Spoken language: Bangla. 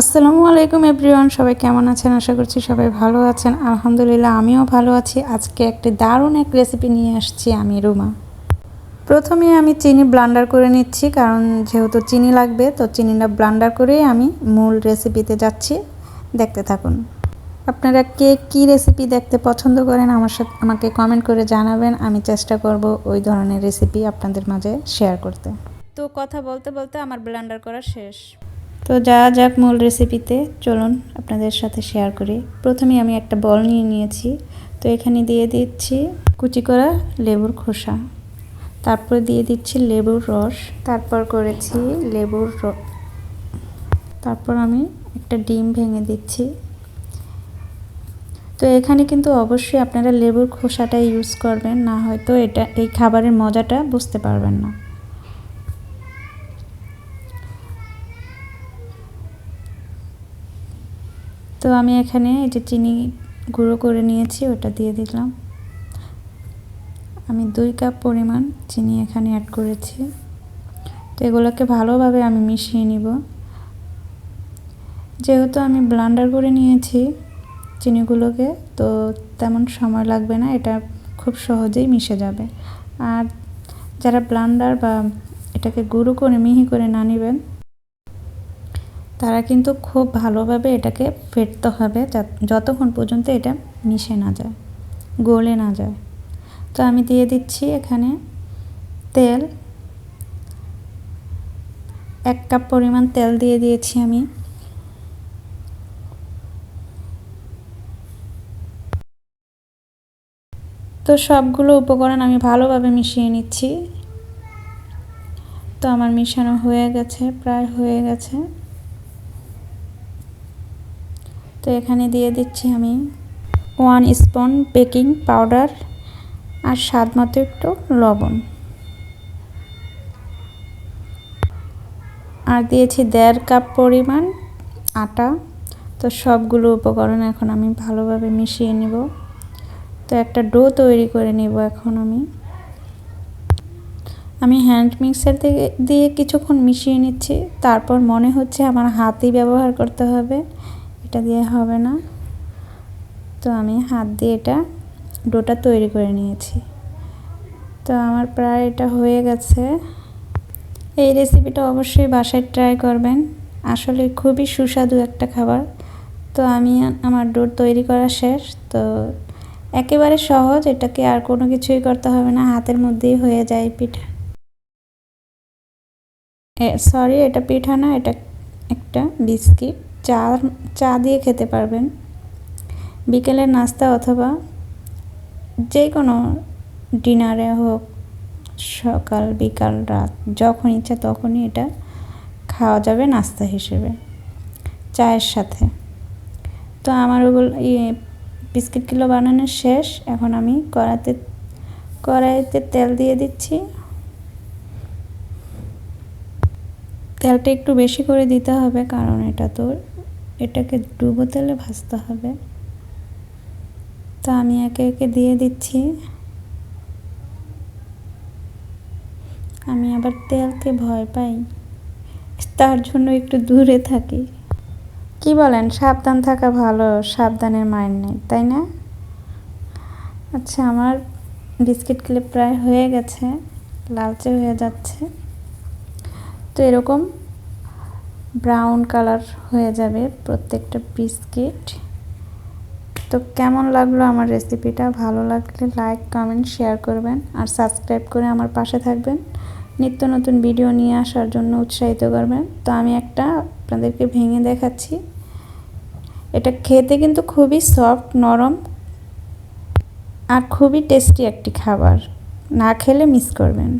আসসালামু আলাইকুম এভরিওয়ান, সবাই কেমন আছেন? আশা করছি সবাই ভালো আছেন। আলহামদুলিল্লাহ, আমিও ভালো আছি। আজকে একটি দারুণ এক রেসিপি নিয়ে আসছি আমি, রুমা। প্রথমে আমি চিনি ব্লান্ডার করে নিচ্ছি, কারণ যেহেতু চিনি লাগবে, তো চিনিটা ব্লান্ডার করেই আমি মূল রেসিপিতে যাচ্ছি। দেখতে থাকুন। আপনারা কে কী রেসিপি দেখতে পছন্দ করেন, আমার সাথে, আমাকে কমেন্ট করে জানাবেন। আমি চেষ্টা করব ওই ধরনের রেসিপি আপনাদের মাঝে শেয়ার করতে। তো কথা বলতে বলতে আমার ব্লান্ডার করা শেষ। তো যা যাক মূল রেসিপিতে চলুন আপনাদের সাথে শেয়ার করি। প্রথমে আমি একটা বল নিয়ে নিয়েছি। তো এখানে দিয়ে দিচ্ছি কুচি করা লেবুর খোসা। তারপর দিয়ে দিচ্ছি লেবুর রস। তারপর করেছি লেবুর র, তারপর আমি একটা ডিম ভেঙে দিচ্ছি। তো এখানে কিন্তু অবশ্যই আপনারা লেবুর খোসাটা ইউজ করবেন, না হয়তো এটা, এই খাবারের মজাটা বুঝতে পারবেন না। তো আমি এখানে এই যে চিনি গুঁড়ো করে নিয়েছি, ওটা দিয়ে দিলাম। আমি দুই কাপ পরিমাণ চিনি এখানে অ্যাড করেছি। তো এগুলোকে ভালোভাবে আমি মিশিয়ে নিব। যেহেতু আমি ব্লান্ডার করে নিয়েছি চিনিগুলোকে, তো তেমন সময় লাগবে না, এটা খুব সহজেই মিশে যাবে। আর যারা ব্লান্ডার বা এটাকে গুঁড়ো করে মিহি করে না নেবেন তারা কিন্তু খুব ভালোভাবে এটাকে ফেটতে হবে যতক্ষণ পর্যন্ত এটা মিশে না যায়, গলে না যায়। তো আমি দিয়ে দিচ্ছি এখানে তেল। এক কাপ পরিমাণ তেল দিয়ে দিয়েছি আমি। তো সবগুলো উপকরণ আমি ভালোভাবে মিশিয়ে নিচ্ছি। তো আমার মিশানো হয়ে গেছে, প্রায় হয়ে গেছে। তো এখানে দিয়ে দিচ্ছি আমি ওয়ান স্পুন বেকিং পাউডার আর স্বাদ মতো একটু লবণ। আর দিয়েছি দেড় কাপ পরিমাণ আটা। তো সবগুলো উপকরণ এখন আমি ভালোভাবে মিশিয়ে নেব। তো একটা ডো তৈরি করে নেব এখন আমি। আমি হ্যান্ড মিক্সার দিয়ে কিছুক্ষণ মিশিয়ে নিচ্ছি। তারপর মনে হচ্ছে আমার হাতই ব্যবহার করতে হবে। এটা দিয়ে হবে না। তো আমি হাত দিয়ে এটা ডোটা তৈরি করে নিয়েছি। তো আমার প্রায় এটা হয়ে গেছে। এই রেসিপিটা অবশ্যই বাসায় ট্রাই করবেন। আসলে খুবই সুস্বাদু একটা খাবার। তো আমি আমার ডো তৈরি করা শেষ। তো একেবারে সহজ, এটাকে আর কোনো কিছুই করতে হবে না। হাতের মধ্যেই হয়ে যায় পিঠা। সরি এটা পিঠা না, এটা একটা বিস্কিট। চা চা দিয়ে খেতে পারবেন। বিকেলের নাস্তা অথবা যে কোনো ডিনারে হোক, সকাল, বিকাল, রাত, যখন ইচ্ছা তখনই এটা খাওয়া যাবে নাস্তা হিসেবে, চায়ের সাথে। তো আমার ওগুলো বিস্কিটগুলো বানানো শেষ। এখন আমি কড়াতে কড়াইতে তেল দিয়ে দিচ্ছি। তেলটা একটু বেশি করে দিতে হবে কারণ এটা তো এটাকে ডুবো তেলে ভাজতে হবে। তো আমি একে একে দিয়ে দিচ্ছি। আমি আবার তেলকে ভয় পাই। তার জন্য একটু দূরে থাকি। কি বলেন, সাবধান থাকা ভালো, সাবধানের মায়ের নেই, তাই না? আচ্ছা আমার বিস্কিট ক্লিপ প্রায় হয়ে গেছে, লালচে হয়ে যাচ্ছে। তো এরকম ব্রাউন কালার হয়ে যাবে প্রত্যেকটা বিস্কিট তো কেমন লাগল আমার রেসিপিটা ভালো লাগলে লাইক কমেন্ট শেয়ার করবেন আর সাবস্ক্রাইব করে আমার পাশে থাকবেন। নিত্য নতুন ভিডিও নিয়ে আসার জন্য উৎসাহিত করবেন। তো আমি একটা আপনাদেরকে ভেঙে দেখাচ্ছি। এটা খেতে কিন্তু খুবই সফট নরম আর খুবই টেস্টি একটি খাবার। না খেলে মিস করবেন।